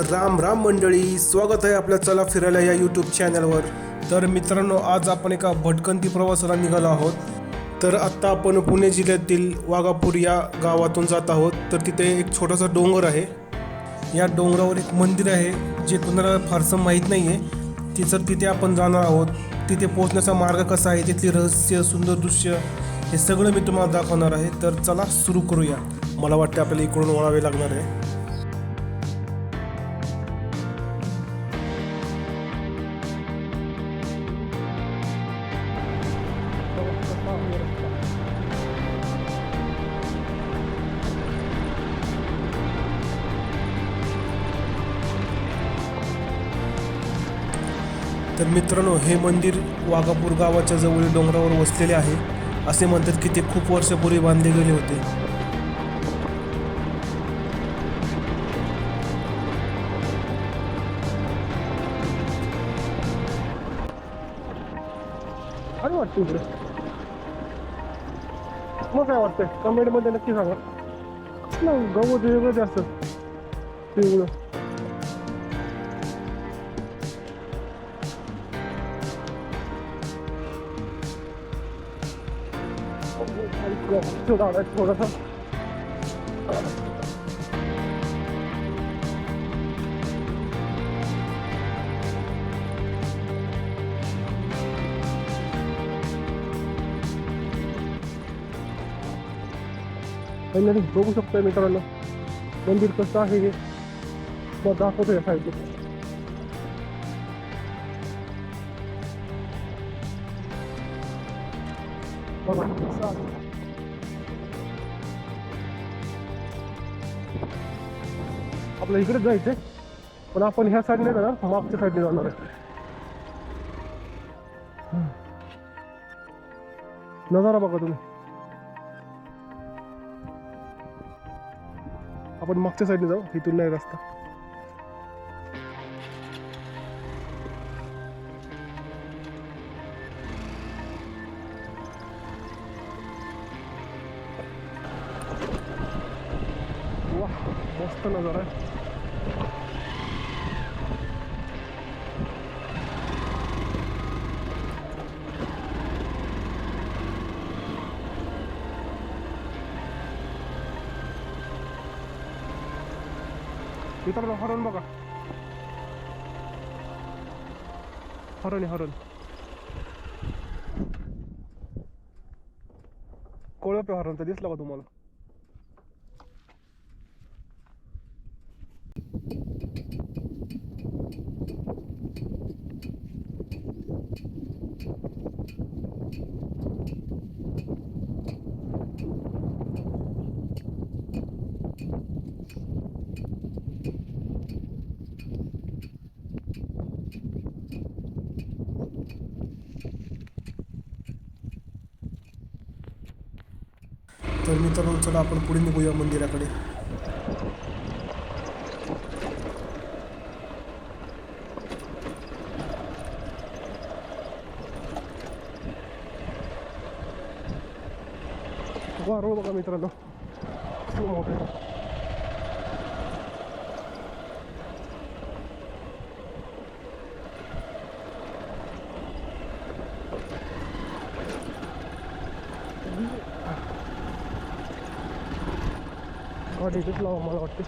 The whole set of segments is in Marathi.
राम राम मंडळी स्वागत आहे आपल्या चला फिरायला या यूट्यूब चॅनलवर तर मित्रांनो आज आपण एका भटकंती प्रवासाला निघालो आहोत. तर आत्ता आपण पुणे जिल्ह्यातील वाघापूर या गावातून जात आहोत. तर तिथे एक छोटासा डोंगर आहे. या डोंगरावर एक मंदिर आहे जे कुणाला फारसं माहीत नाही आहे तिचं तिथे आपण जाणार आहोत. तिथे पोहोचण्याचा मार्ग कसा आहे तिथली रहस्य सुंदर दृश्य हे सगळं मी तुम्हाला दाखवणार आहे. तर चला सुरू करूया. मला वाटतं आपल्याला इकडून वळावे लागणार आहे. तर मित्रांनो हे मंदिर वाघापूर गावाच्या जवळील डोंगरावर वसलेले आहे असे म्हणतात की ते खूप वर्षापूर्वी बांधले गेले होते. वाटतं मग काय वाटतंय? कमेंटमध्ये नक्की सांगा. गवत वेगळं. जास्त पिवळं थोडासा थोडासा बघू शकतोय मित्रांनो. मंदिर कसं आहे हे. मग दाखवतो या साईडला बघा कसं आहे. आपल्या इकडे जायचंय. पण आपण ह्या साईडने जाणार मागच्या साईडने जाणार आहे. नजारा बघा तुम्ही. आपण मागच्या साईडने जाऊ इथून नाही रस्ता. मस्त नजारा आहे. इतर हरण बघा. हरण आहे हरण कोळपे हरण तर दिसला का तुम्हाला? तर मित्रांनो चला आपण पुढे निघूया मंदिराकडे. वारुळ बघा मित्रांनो. मोठे हा तिथेच लावा मला वाटते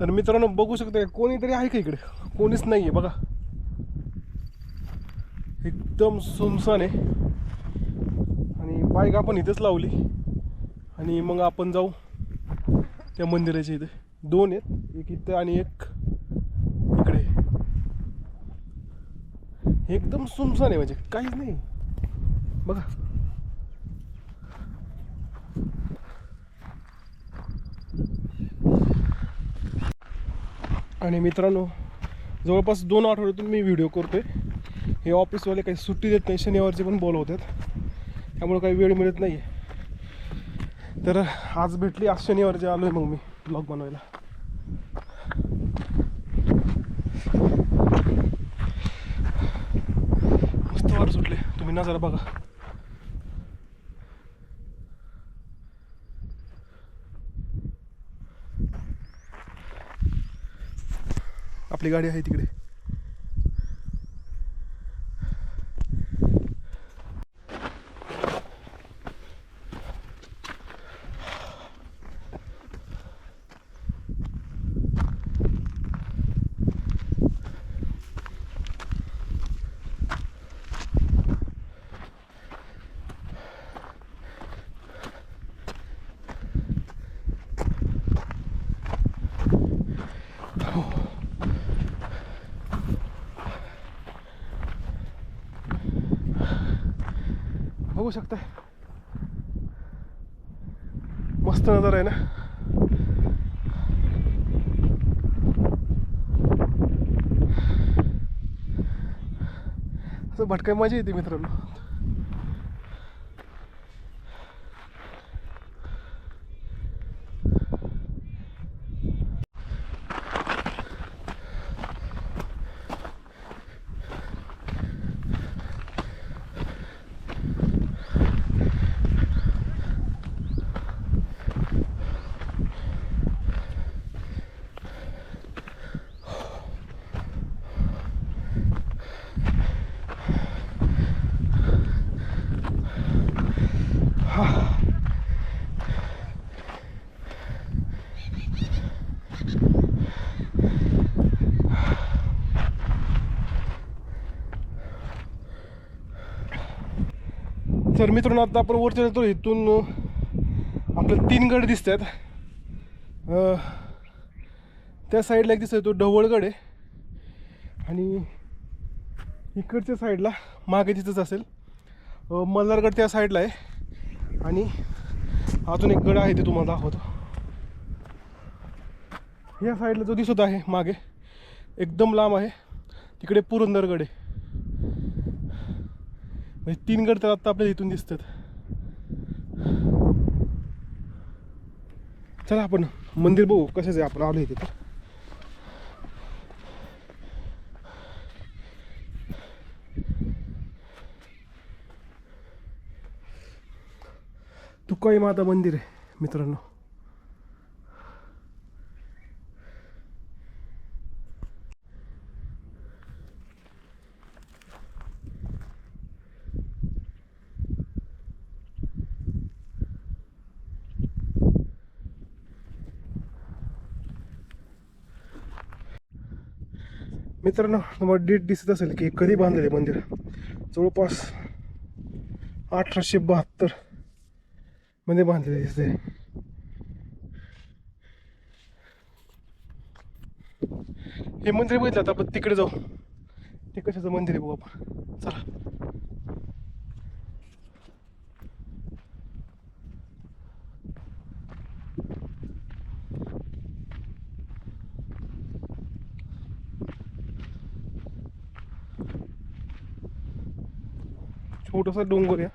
तर मित्रांनो बघू शकता कोणीतरी आहे का इकडे? कोणीच नाही आहे बघा. एकदम सुमसान आहे. आणि बाईक आपण इथेच लावली. आणि मग आपण जाऊ त्या मंदिराच्या इथे. दोन आहेत. एक इथं आणि एक इकडे एकदम सुमसान आहे म्हणजे काहीच नाही. बघा. आणि मित्रांनो जवळपास दोन आठवड्यातून मी व्हिडिओ करतोय. हे ऑफिसवाले काही सुट्टी देत नाही शनिवारचे पण बोलवतात त्यामुळे काही वेळ मिळत नाही तर आज भेटली आज शनिवारचे आलो आहे मग मी ब्लॉग बनवायला मस्त वार सुटले तुम्ही नजारा बघा. आपली गाडी आहे तिकडे. बघू शकताय मस्त नजारा आहे ना? असं भटकाय मजा येते मित्रांनो. तर मित्रांनो आता आपण वरती जातो. इथून अं, आपल्याला तीन गड दिसत आहेत त्या साईडला एक दिसतोय तो ढवळगड आहे. आणि इकडच्या साईडला मागे तिथंच असेल. मल्हारगड त्या साईडला आहे. आणि अजून एक गड आहे ते तुम्हाला दाखवतो. या साईडला जो दिसत आहे मागे एकदम लांब आहे. तिकडे पुरंदरगड आहे. म्हणजे तीन गड तर आत्ता आपल्याला इथून दिसतात. चला आपण मंदिर बघू कशाचं आहे आपण आलो इथे तर. तुकाई माता मंदिर आहे मित्रांनो. मित्रांनो तुम्हाला डेट दिसत असेल की कधी बांधलेले मंदिर? जवळपास अठराशे बहात्तरमध्ये बांधलेले दिसते हे मंदिर बघितलं आता आपण तिकडे जाऊ. ते कशाचं मंदिर आहे बघू आपण. चला. छोटस डोंगर हो आहे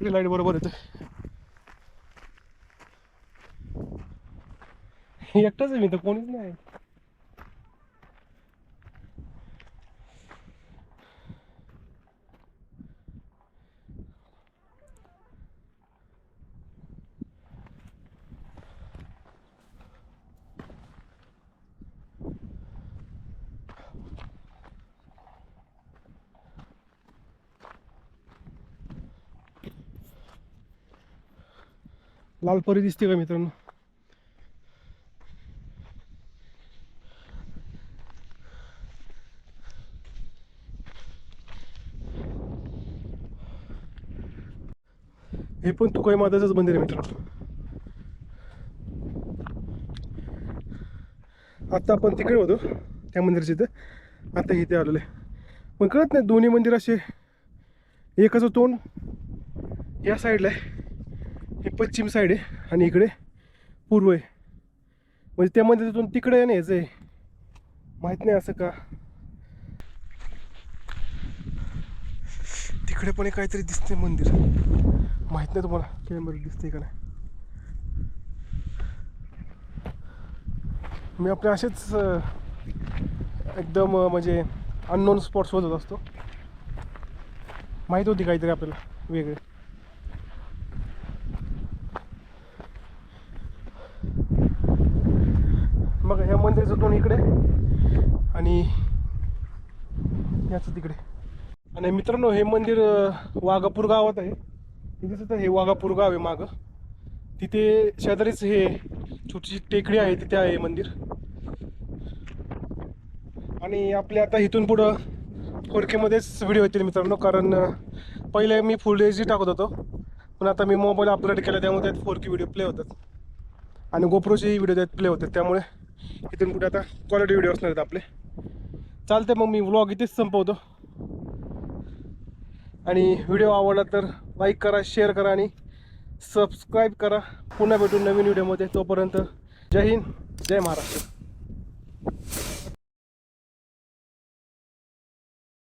इकडे लाइट बरोबर येते एकटाच आहे मी तर कोणीच नाही लाल परी दिसते का मित्रांनो? हे पण तुकाई माताचंच मंदिर आहे मित्रांनो. आता आपण तिकडे होतो त्या मंदिराच्या इथं. आता इथे आलेलो आहे. पण कळत नाही दोन्ही मंदिर असे एकाचं तोंड या साईडला आहे. पश्चिम साईड आहे आणि इकडे पूर्व आहे. म्हणजे त्या मंदिरातून तिकडे नाही आहे. माहीत नाही असं का? तिकडे पण काहीतरी दिसते मंदिर. माहीत नाही तुम्हाला कॅमेरा दिसते का नाही? मी आपले असेच एकदम म्हणजे अननोन स्पॉट शोधत असतो. माहीत होती काहीतरी आपल्याला वेगळे मग ह्या मंदिराचं दोन इकडे आणि जायचं तिकडे. आणि मित्रांनो हे मंदिर वाघापूर गावात आहे. तिथे सुद्धा हे वाघापूर गाव आहे मागं. तिथे शेजारीच हे छोटीशी टेकडी आहे तिथे आहे हे मंदिर. आणि आपले आता इथून पुढं फोडकेमध्येच व्हिडिओ येतील मित्रांनो कारण पहिले मी फुल एच डी टाकत होतो. पण आता मी मोबाईल अपलोड केला त्यामुळे त्यात फोर के व्हिडिओ प्ले होतात. आणि गोप्रोचेही व्हिडिओ त्यात प्ले होतात त्यामुळे इथून पुढे आता क्वालिटी व्हिडिओ असणार आहेत आपले. चालते मग मी व्लॉग इथेच संपवतो. आणि व्हिडिओ आवडला तर लाईक करा शेअर करा आणि सबस्क्राईब करा. पुन्हा भेटून नवीन व्हिडिओमध्ये तोपर्यंत जय हिंद जय महाराष्ट्र.